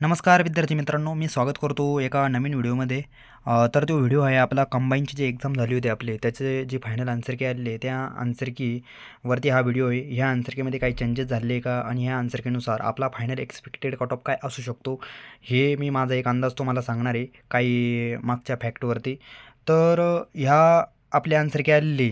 नमस्कार विद्यार्थी मित्रांनो मी स्वागत करतो एका नवीन व्हिडिओमध्ये. तर तो व्हिडिओ आहे आपला कंबाईनची जी एक्झाम झाली होती आपले त्याचे जे फायनल आन्सर की आलेले त्या आन्सर कीवरती हा व्हिडिओ आहे. ह्या आन्सर कीमध्ये काही चेंजेस झाले का? आणि ह्या आन्सर कीनुसार आपला फायनल एक्सपेक्टेड कट ऑफ काय असू शकतो? हे मी माझा एक अंदाज तुम्हाला सांगणार आहे काही मागच्या फॅक्टवरती तर ह्या आपले आन्सर की आलेली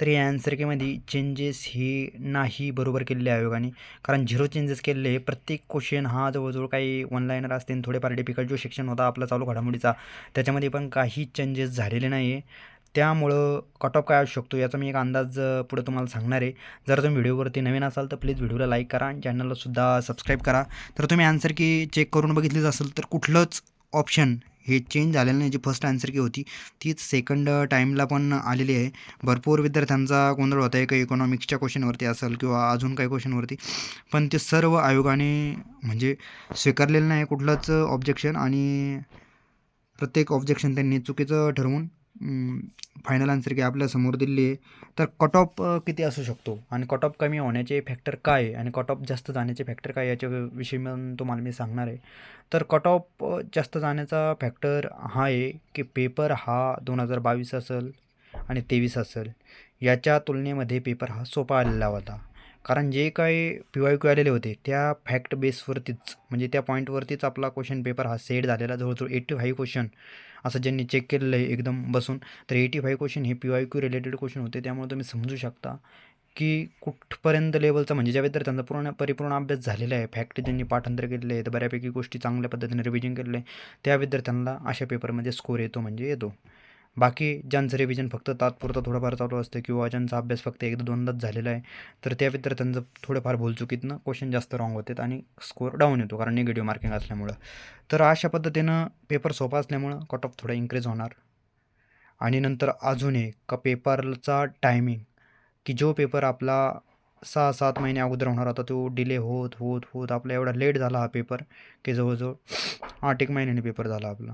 तर या आन्सर कीमध्ये चेंजेस हे नाही बरोबर केलेले आयोगाने. कारण झिरो चेंजेस केलेले प्रत्येक क्वेश्चन हा जवळजवळ काही ऑनलाईनर असतील थोडेफार डिफिकल्ट जो सेक्शन होता आपला चालू घडामोडीचा त्याच्यामध्ये पण काही चेंजेस झालेले नाही आहे त्यामुळं कट ऑफ काय असू शकतो याचा मी एक अंदाज पुढे तुम्हाला सांगणार आहे. जर तुम्ही व्हिडिओवरती नवीन असाल तर प्लीज व्हिडिओला लाईक करा आणि चॅनललासुद्धा सबस्क्राईब करा. तर तुम्ही आन्सर की चेक करून बघितलीच असेल तर कुठलंच ऑप्शन हे चेंज झालेलं नाही. जी फर्स्ट आन्सर की होती तीच सेकंड टाईमला uh, पण आलेली आहे. भरपूर विद्यार्थ्यांचा गोंधळ होता आहे. काही इकॉनॉमिक्सच्या क्वेश्चनवरती असेल किंवा अजून काही क्वेश्चनवरती पण ते सर्व आयोगाने म्हणजे स्वीकारलेलं नाही कुठलंच ऑब्जेक्शन आणि प्रत्येक ऑब्जेक्शन त्यांनी चुकीचं ठरवून फायनल आन्सर की आपल्यासमोर दिली आहे. तर कट ऑफ किती असू शकतो? आणि कट ऑफ कमी होण्याचे फॅक्टर काय? आहे आणि कट ऑफ जास्त जाण्याचे फॅक्टर काय? याच्याविषयी मग तुम्हाला मी सांगणार आहे. तर कट ऑफ जास्त जाण्याचा फॅक्टर हा आहे की पेपर हा दोन हजार बावीस असेल आणि तेवीस असेल. याच्या तुलनेमध्ये पेपर हा सोपा आलेला होता. कारण जे काही पी वाय क्यू आलेले होते त्या फॅक्ट बेसवरतीच म्हणजे त्या पॉईंटवरतीच आपला क्वेश्चन पेपर हा सेट झालेला जवळजवळ एट्टी फाईव्ह क्वेश्चन असं ज्यांनी चेक केलेलं आहे एकदम बसून तर एटी फाईव्ह क्वेश्चन हे P Y Q related question होते. त्यामुळे तुम्ही समजू शकता की कुठपर्यंत लेवलचा म्हणजे ज्या विद्यार्थ्यांचा पूर्ण परिपूर्ण अभ्यास झालेला आहे फॅक्ट ज्यांनी पाठांतर केलेले आहे तर बऱ्यापैकी गोष्टी चांगल्या पद्धतीने रिव्हिजन केलेलं आहे त्या विद्यार्थ्यांना अशा पेपरमध्ये स्कोर येतो म्हणजे येतो. बाकी ज्यांचं रिव्हिजन फक्त तात्पुरतं थोडंफार चालू असतं किंवा ज्यांचा अभ्यास फक्त एकदा दोनदाच झालेला आहे तर त्या विद्यार्थ्यांचं थोडंफार भूलचुकीतनं क्वेश्चन जास्त रॉंग होतात आणि स्कोअर डाऊन येतो कारण निगेटिव्ह मार्किंग असल्यामुळं. तर अशा पद्धतीनं पेपर सोपा असल्यामुळं कट ऑफ थोडा इन्क्रीज होणार. आणि नंतर अजून एक का पेपरचा टायमिंग की जो पेपर आपला सहा सात महिने अगोदर होणार होता तो डिले होत होत होत आपला एवढा लेट झाला हा पेपर की जवळजवळ आठ एक महिन्याने पेपर झाला आपला.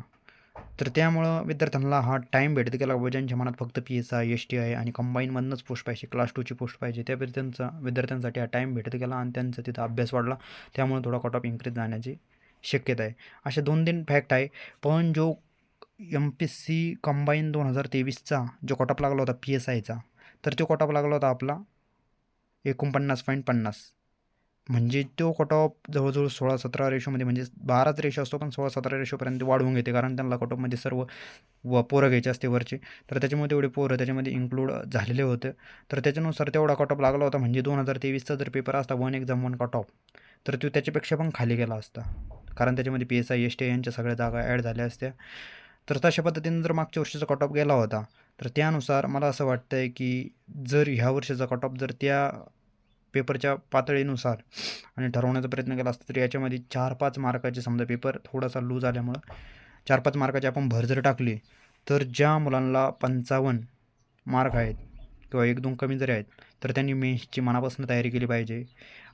तर त्यामुळं विद्यार्थ्यांना हा टाईम भेटत गेला. बाबा ज्यांच्या मनात फक्त P S I S T आहे आणि कंबाईनमधनंच पोस्ट पाहिजे. क्लास टूची पोस्ट पाहिजे. त्या विद्यार्थ्यांचा विद्यार्थ्यांसाठी हा टाईम भेटत गेला आणि त्यांचा तिथं अभ्यास वाढला. त्यामुळे थोडा कट ऑफ इन्क्रीज जाण्याची शक्यता आहे. अशा दोन तीन फॅक्ट आहे. पण जो एम पी सी कंबाईन दोन हजार तेवीसचा जो कॉटॉप लागला होता पी एस आयचा तर तो कट लागला होता आपला एकोणपन्नास पॉईंट पन्नास. म्हणजे तो कट ऑफ जवळजवळ सोळा सतरा रेशोमध्ये म्हणजे बाराच रेशो असतो पण सोळा सतरा रेशोपर्यंत वाढवून घेते. कारण त्यांना कट ऑफमध्ये सर्व व पोरं घ्यायचे असते वरचे. तर त्याच्यामुळे तेवढे पोरं त्याच्यामध्ये इन्क्लूड झालेले होते. तर त्याच्यानुसार तेवढा कट ऑफ लागला होता. म्हणजे दोन हजार तेवीसचा जर पेपर असता one exam one cut off तर तो त्याच्यापेक्षा पण खाली गेला असता. कारण त्याच्यामध्ये P S I S T यांच्या सगळ्या जागा ॲड झाल्या असत्या. तर तशा पद्धतीनं जर मागच्या वर्षीचा कट ऑफ गेला होता तर त्यानुसार मला असं वाटतं आहे की जर ह्या वर्षीचा कट ऑफ जर त्या पेपरच्या पातळीनुसार आणि ठरवण्याचा प्रयत्न केला असता तर याच्यामध्ये चार पाच मार्काचे समजा पेपर थोडासा लूज आल्यामुळं चार पाच मार्काचे आपण भर जर टाकली तर ज्या मुलांना पंचावन्न मार्क आहेत किंवा एक दोन कमी जरी आहेत तर त्यांनी मेन्सची मनापासून तयारी केली पाहिजे.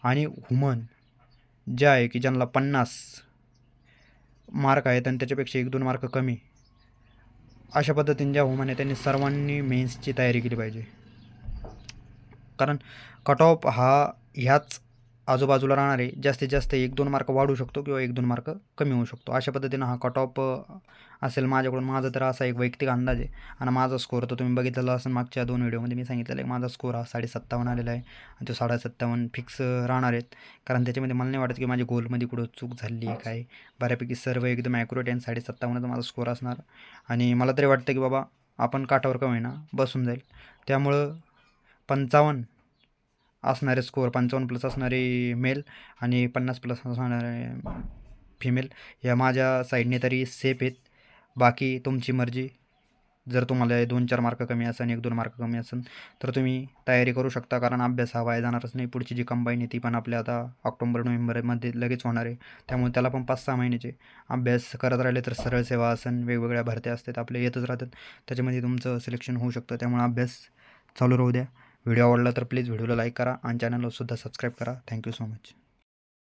आणि हुमन ज्या आहे की ज्यांना पन्नास मार्क आहेत आणि त्याच्यापेक्षा एक दोन मार्क कमी अशा पद्धतीने ज्या हुमन आहे त्यांनी सर्वांनी मेन्सची तयारी केली पाहिजे. कारण कट ऑफ हा ह्याच आजूबाजूला राहणार आहे जास्तीत जास्त एक दोन मार्क वाढू शकतो किंवा एक दोन मार्क कमी होऊ शकतो. अशा पद्धतीनं हा कट ऑफ असेल माझ्याकडून. माझा तर असा एक वैयक्तिक अंदाज आहे. आणि माझा स्कोअर तर तुम्ही बघितलेला असेल मागच्या दोन व्हिडिओमध्ये मी सांगितलेलं आहे. माझा स्कोअर हा साडेसत्तावन्न आलेला आहे. आणि तो साडेसत्तावन्न फिक्स राहणार आहेत. कारण त्याच्यामध्ये मला नाही वाटत की माझ्या गोलमध्ये कुठं चूक झाली आहे काय. बऱ्यापैकी सर्व एकदम ॲक्युरेट आहे आणि माझा स्कोअर असणार. आणि मला तरी वाटतं की बाबा आपण काठावर का होईना बसून जाईल. त्यामुळं पंचावन्न असणारे स्कोअर पंचावन्न प्लस असणारे मेल आणि पन्नास प्लस असणारे फिमेल या माझ्या साईडने तरी सेफ आहेत. बाकी तुमची मर्जी. जर तुम्हाला दोन चार मार्क कमी असेल एक दोन मार्क कमी असेल तर तुम्ही तयारी करू शकता कारण अभ्यास हा वाया जाणारच नाही. पुढची जी कंबाईन आहे ती पण आपल्या आता ऑक्टोबर नोव्हेंबरमध्ये लगेच होणार आहे. त्यामुळे त्याला पण पाच सहा महिन्याचे अभ्यास करत राहिले तर सरळ सेवा असन वेगवेगळ्या भरत्या असतात आपले येतच राहतात. त्याच्यामध्ये तुमचं सिलेक्शन होऊ शकतं. त्यामुळे अभ्यास चालू राहू द्या. व्हिडिओ आवडला तर प्लीज व्हिडिओला लाईक करा आणि चॅनलला सुद्धा सबस्क्राईब करा. Thank you so much.